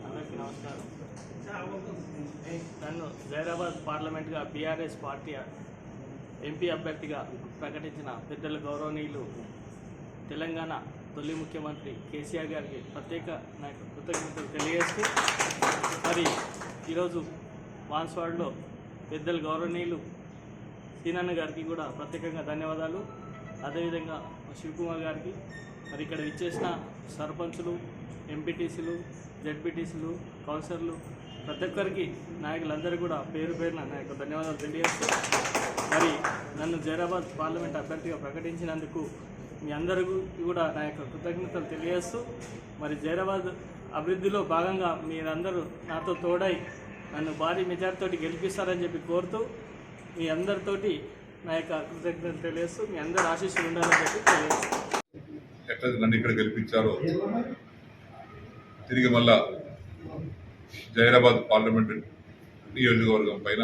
అందరికీ నమస్కారం నన్ను జైరాబాద్ పార్లమెంట్గా బీఆర్ఎస్ పార్టీ ఎంపీ అభ్యర్థిగా ప్రకటించిన పెద్దల గౌరవనీయులు తెలంగాణ తొలి ముఖ్యమంత్రి కేసీఆర్ గారికి ప్రత్యేక నాకు కృతజ్ఞతలు తెలియజేస్తూ మరి ఈరోజు వాన్స్వాడ్లో పెద్దల గౌరవనీయులు సీనన్న గారికి కూడా ప్రత్యేకంగా ధన్యవాదాలు. అదేవిధంగా శివకుమార్ గారికి మరి ఇక్కడ ఇచ్చేసిన సర్పంచులు ఎంపీటీసీలు జెడ్పీటీసీలు కౌన్సిలర్లు ప్రతి ఒక్కరికి నాయకులందరూ కూడా పేరు పేరున నా యొక్క ధన్యవాదాలు తెలియజేస్తూ మరి నన్ను జైరాబాద్ పార్లమెంట్ అభ్యర్థిగా ప్రకటించినందుకు మీ అందరికీ కూడా నా యొక్క కృతజ్ఞతలు తెలియజేస్తూ మరి జైరాబాద్ అభివృద్ధిలో భాగంగా మీరందరూ నాతో తోడై నన్ను భారీ మెజార్టీతో గెలిపిస్తారని చెప్పి కోరుతూ మీ అందరితోటి నా యొక్క కృతజ్ఞతలు తెలియస్తూ మీ అందరి ఆశీస్సులు ఉండాలని చెప్పి తెలియజేస్తాను. ఎట్లా నన్ను ఇక్కడ గెలిపించారో తిరిగి మళ్ళా జైరాబాద్ పార్లమెంట్ నియోజకవర్గం పైన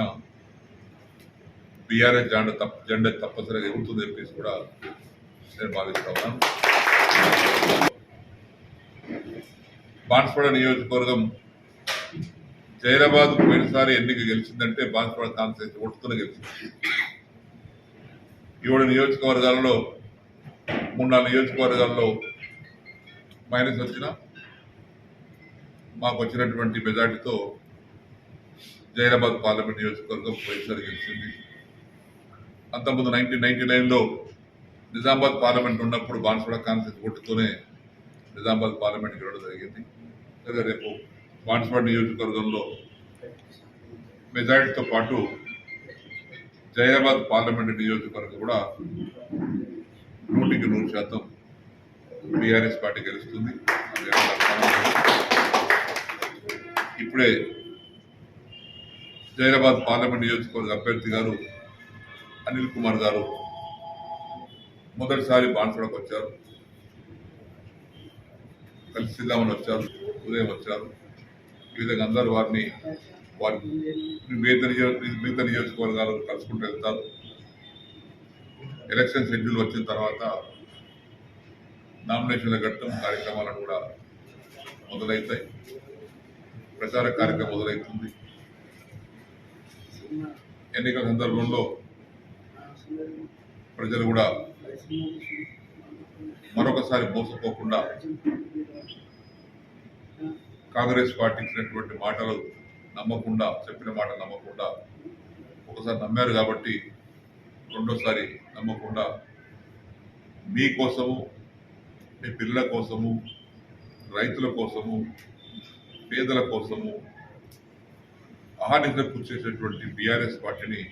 బీఆర్ఎస్ జెండా తప్ప జెండా తప్పనిసరిగా ఎగురుతుంది చెప్పేసి కూడా నేను భావిస్తా ఉన్నాను. బాన్స్వాడ నియోజకవర్గం జైరాబాద్ పోయినసారి ఎన్నిక గెలిచిందంటే బాన్స్వాడ కాన్స్టిట్యూన్సీ ఓటుతోనే గెలిచింది. ఏడు నియోజకవర్గాల్లో మూడు నాలుగు నియోజకవర్గాల్లో మైనస్ వచ్చిన మాకు వచ్చినటువంటి మెజార్టీతో జైరాబాద్ పార్లమెంట్ నియోజకవర్గం పోయినసారి గెలిచింది. అంతకుముందు నైన్టీన్ నైన్టీ నైన్లో నిజామాబాద్ పార్లమెంట్ ఉన్నప్పుడు బాన్సుడ కాన్సెస్ కొట్టుకునే నిజామాబాద్ పార్లమెంట్ గెలవడం జరిగింది. సరే రేపు బాన్సువాడ నియోజకవర్గంలో మెజార్టీతో పాటు జైరాబాద్ పార్లమెంట్ నియోజకవర్గం కూడా నూటికి నూరు శాతం బీఆర్ఎస్ పార్టీ గెలుస్తుంది. ఇప్పుడే జైరాబాద్ పార్లమెంట్ నియోజకవర్గ అభ్యర్థి గారు అనిల్ కుమార్ గారు మొదటిసారి బాన్సడకు వచ్చారు. కలిసిద్దామని వచ్చారు. ఉదయం వచ్చారు. ఈ విధంగా అందరూ వారిని వారి మిగతా నియోజక మిగతా నియోజకవర్గాలు కలుసుకుంటూ వెళ్తారు. ఎలక్షన్ షెడ్యూల్ వచ్చిన తర్వాత నామినేషన్ల ఘట్టం కార్యక్రమాలను కూడా మొదలవుతాయి. ప్రచార కార్యక్రమం మొదలవుతుంది. ఎన్నికల సందర్భంలో ప్రజలు కూడా మరొకసారి మోసపోకుండా కాంగ్రెస్ పార్టీ ఇచ్చినటువంటి మాటలు నమ్మకుండా చెప్పిన మాట నమ్మకుండా ఒకసారి నమ్మారు కాబట్టి రెండోసారి నమ్మకుండా మీ కోసము మీ పిల్లల కోసము రైతుల కోసము పేదల కోసము అహానిశలు కృషి బీఆర్ఎస్ పార్టీని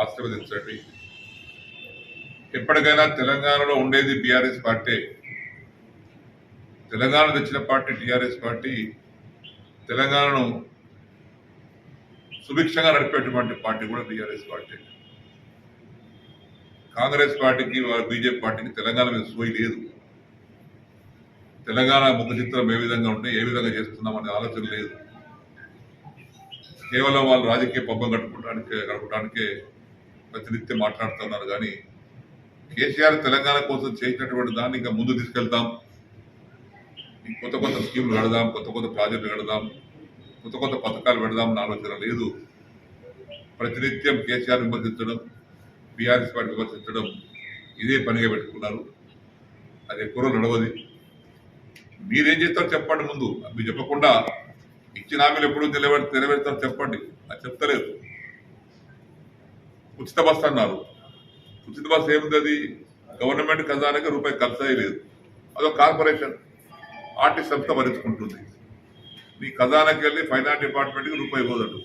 ఆశీర్వదించండి. ఎప్పటికైనా తెలంగాణలో ఉండేది బీఆర్ఎస్ పార్టీ. తెలంగాణ తెచ్చిన పార్టీ టీఆర్ఎస్ పార్టీ. తెలంగాణను సుభిక్షంగా నడిపేటువంటి పార్టీ కూడా టీఆర్ఎస్ పార్టీ. కాంగ్రెస్ పార్టీకి వారి బీజేపీ పార్టీకి తెలంగాణ మీద సోయి లేదు. తెలంగాణ ముఖ చిత్రం ఏ విధంగా ఉంటే ఏ విధంగా చేస్తున్నామనే ఆలోచన లేదు. కేవలం వాళ్ళు రాజకీయ పబ్బం కట్టుకోవడానికి గడపడానికే ప్రతినిత్యం మాట్లాడుతున్నారు. కానీ కేసీఆర్ తెలంగాణ కోసం చేసినటువంటి దాన్ని ఇంకా ముందు తీసుకెళ్తాం. కొత్త కొత్త స్కీములు కడదాం కొత్త కొత్త ప్రాజెక్టులు కడదాం. కొత్త కొత్త పథకాలు పెడదాం ఆలోచన లేదు. ప్రతినిత్యం కేసీఆర్ విమర్శించడం బీఆర్ఎస్ పార్టీ విమర్శించడం ఇదే పనిగా పెట్టుకున్నారు. అది ఎక్కువ నడవది. మీరేం చేస్తారో చెప్పండి ముందు. మీరు చెప్పకుండా ఇచ్చిన హామీలు ఎప్పుడు నిలబె నెరవేరుతారో చెప్పండి. అది చెప్తలేదు. ఉచిత బస్సు అన్నారు. ఉచిత బస్సు ఏముంది అది? గవర్నమెంట్ ఖజానాకి రూపాయి ఖర్చు లేదు అదొక కార్పొరేషన్ ఆర్టీ సంస్థ భరించుకుంటుంది. నీ ఖజానాకి వెళ్ళి ఫైనాన్స్ డిపార్ట్మెంట్కి రూపాయి పోదడు